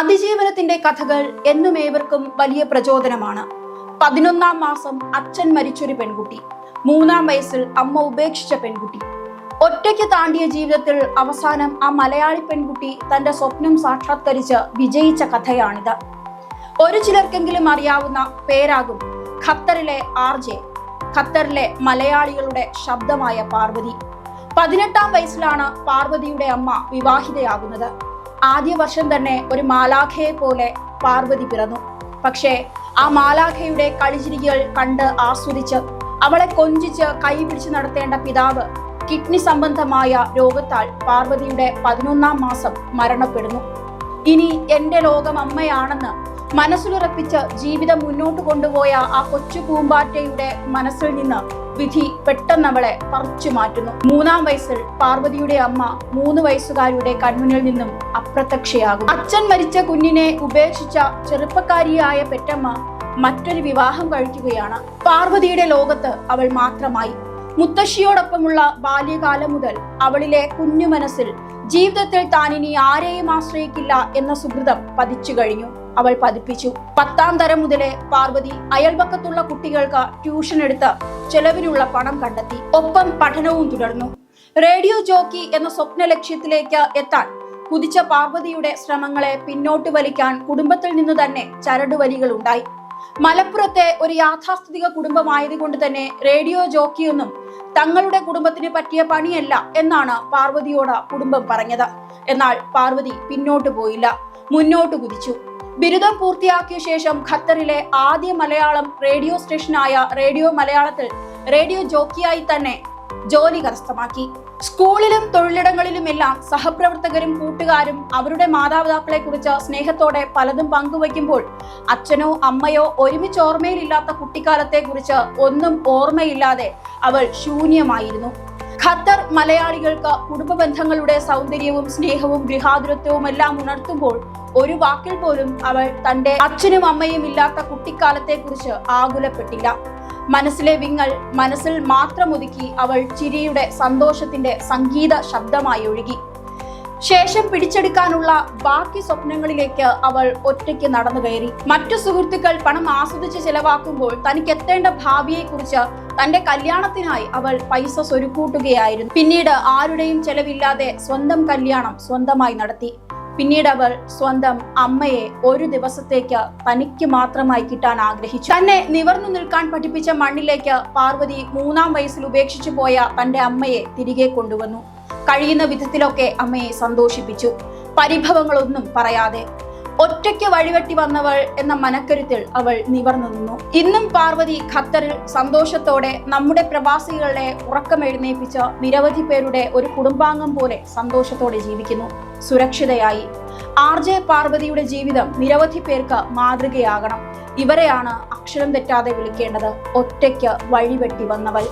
അതിജീവനത്തിന്റെ കഥകൾ എന്നും ഏവർക്കും വലിയ പ്രചോദനമാണ്. പതിനൊന്നാം മാസം അച്ഛൻ മരിച്ചൊരു പെൺകുട്ടി. മൂന്നാം വയസ്സിൽ അമ്മ ഉപേക്ഷിച്ച പെൺകുട്ടി. ഒറ്റയ്ക്ക് താണ്ടിയ ജീവിതത്തിൽ അവസാനം ആ മലയാളി പെൺകുട്ടി തന്റെ സ്വപ്നം സാക്ഷാത്കരിച്ച് വിജയിച്ച കഥയാണിത്. ഒരു ചിലർക്കെങ്കിലും അറിയാവുന്ന പേരാകും ഖത്തറിലെ ആർ ജെ ഖത്തറിലെ മലയാളികളുടെ ശബ്ദമായ പാർവതി. പതിനെട്ടാം വയസ്സിലാണ് പാർവതിയുടെ അമ്മ വിവാഹിതയാകുന്നത്. ആദ്യ വർഷം തന്നെ ഒരു മാലാഖയെ പോലെ പാർവതി പിറന്നു. പക്ഷേ ആ മാലാഖയുടെ കളിചിരികൾ കണ്ട് ആസ്വദിച്ച് അവളെ കൊഞ്ചിച്ച് കൈ പിടിച്ച് നടത്തേണ്ട പിതാവ് കിഡ്നി സംബന്ധമായ രോഗത്താൽ പാർവതിയുടെ പതിനൊന്നാം മാസം മരണപ്പെടുന്നു. ഇനി എന്റെ ലോകം അമ്മയാണെന്ന് മനസ്സിലുറപ്പിച്ച് ജീവിതം മുന്നോട്ട് കൊണ്ടുപോയ ആ കൊച്ചു പൂമ്പാറ്റയുടെ മനസ്സിൽ നിന്ന് വിധി പെട്ടെന്ന് അവളെ പറിച്ചു മാറ്റുന്നു. മൂന്നാം വയസ്സിൽ പാർവതിയുടെ അമ്മ മൂന്ന് വയസ്സുകാരിയുടെ കൺമുന്നിൽ നിന്നും അപ്രത്യക്ഷയാകും അച്ഛൻ മരിച്ച കുഞ്ഞിനെ ഉപേക്ഷിച്ച ചെറുപ്പക്കാരിയായ പെറ്റമ്മ മറ്റൊരു വിവാഹം കഴിക്കുകയാണ്. പാർവതിയുടെ ലോകത്ത് അവൾ മാത്രമായി. മുത്തശ്ശിയോടൊപ്പമുള്ള ബാല്യകാലം മുതൽ അവളിലെ കുഞ്ഞു മനസ്സിൽ ജീവിതത്തിൽ താൻ ഇനി ആരെയും ആശ്രയിക്കില്ല എന്ന സുഹൃതം പതിച്ചു കഴിഞ്ഞു. അവൾ പതിപ്പിച്ചു. പത്താം തരം മുതലേ പാർവതി അയൽപക്കത്തുള്ള കുട്ടികൾക്ക് ട്യൂഷൻ എടുത്ത് ചെലവിനുള്ള പണം കണ്ടെത്തി. ഒപ്പം പഠനവും തുടർന്നു. റേഡിയോ ജോക്കി എന്ന സ്വപ്ന ലക്ഷ്യത്തിലേക്ക് എത്താൻ കുതിച്ച പാർവതിയുടെ ശ്രമങ്ങളെ പിന്നോട്ട് വലിക്കാൻ കുടുംബത്തിൽ നിന്ന് തന്നെ ചരടുവലികൾ ഉണ്ടായി. മലപ്പുറത്തെ ഒരു യാഥാസ്ഥിതിക കുടുംബമായതുകൊണ്ട് തന്നെ റേഡിയോ ജോക്കിയൊന്നും തങ്ങളുടെ കുടുംബത്തിന് പറ്റിയ പണിയല്ല എന്നാണ് പാർവതിയോട് കുടുംബം പറഞ്ഞത്. എന്നാൽ പാർവതി പിന്നോട്ട് പോയില്ല. മുന്നോട്ട് കുതിച്ചു. ബിരുദം പൂർത്തിയാക്കിയ ശേഷം ഖത്തറിലെ ആദ്യ മലയാളം റേഡിയോ സ്റ്റേഷനായ റേഡിയോ മലയാളത്തിൽ റേഡിയോ ജോക്കിയായി തന്നെ ജോലി കരസ്ഥമാക്കി. സ്കൂളിലും തൊഴിലിടങ്ങളിലുമെല്ലാം സഹപ്രവർത്തകരും കൂട്ടുകാരും അവരുടെ മാതാപിതാക്കളെ കുറിച്ച് സ്നേഹത്തോടെ പലതും പങ്കുവയ്ക്കുമ്പോൾ അച്ഛനോ അമ്മയോ ഒരുമിച്ച് ഓർമ്മയിലില്ലാത്ത കുട്ടിക്കാലത്തെ കുറിച്ച് ഒന്നും ഓർമ്മയില്ലാതെ അവൾ ശൂന്യമായിരുന്നു. ഖത്തർ മലയാളികൾക്ക് കുടുംബ ബന്ധങ്ങളുടെ സൗന്ദര്യവും സ്നേഹവും ഗൃഹാതുരത്വവും എല്ലാം ഉണർത്തുമ്പോൾ ഒരു വാക്കിൽ പോലും അവൾ തന്റെ അച്ഛനും അമ്മയും ഇല്ലാത്ത കുട്ടിക്കാലത്തെ കുറിച്ച് ആകുലപ്പെട്ടില്ല. മനസ്സിലെ വിങ്ങൽ മനസ്സിൽ മാത്രം ഒതുക്കി അവൾ ചിരിയുടെ സന്തോഷത്തിന്റെ സംഗീത ശബ്ദമായി ഒഴുകി. ശേഷം പിടിച്ചെടുക്കാനുള്ള ബാക്കി സ്വപ്നങ്ങളിലേക്ക് അവൾ ഒറ്റയ്ക്ക് നടന്നു കയറി. മറ്റു സുഹൃത്തുക്കൾ പണം ആസ്വദിച്ച് ചെലവാക്കുമ്പോൾ തനിക്ക് എത്തേണ്ട ഭാവിയെക്കുറിച്ച് തന്റെ കല്യാണത്തിനായി അവൾ പൈസ സ്വരുക്കൂട്ടുകയായിരുന്നു. പിന്നീട് ആരുടെയും ചെലവില്ലാതെ സ്വന്തം കല്യാണം സ്വന്തമായി നടത്തി. പിന്നീട് അവൾ സ്വന്തം അമ്മയെ ഒരു ദിവസത്തേക്ക് തനിക്ക് മാത്രമായി കിട്ടാൻ ആഗ്രഹിച്ചു. തന്നെ നിവർന്നു നിൽക്കാൻ പഠിപ്പിച്ച മണ്ണിലേക്ക് പാർവതി മൂന്നാം വയസ്സിൽ ഉപേക്ഷിച്ചു പോയ തന്റെ അമ്മയെ തിരികെ കൊണ്ടുവന്നു. കഴിയുന്ന വിധത്തിലൊക്കെ അമ്മയെ സന്തോഷിപ്പിച്ചു. പരിഭവങ്ങളൊന്നും പറയാതെ ഒറ്റയ്ക്ക് വഴിവെട്ടി വന്നവൾ എന്ന മനക്കരുത്തിൽ അവൾ നിവർന്നു നിന്നു. ഇന്നും പാർവതി ഖത്തറിൽ സന്തോഷത്തോടെ നമ്മുടെ പ്രവാസികളുടെ ഉറക്കം ഉറക്കമെഴുന്നേൽപ്പിച്ച നിരവധി പേരുടെ ഒരു കുടുംബാംഗം പോലെ സന്തോഷത്തോടെ ജീവിക്കുന്നു. സുരക്ഷിതയായി. ആർ ജെ പാർവതിയുടെ ജീവിതം നിരവധി പേർക്ക് മാതൃകയാകണം. ഇവരെയാണ് അക്ഷരം തെറ്റാതെ വിളിക്കേണ്ടത്. ഒറ്റയ്ക്ക് വഴിവെട്ടി വന്നവൾ.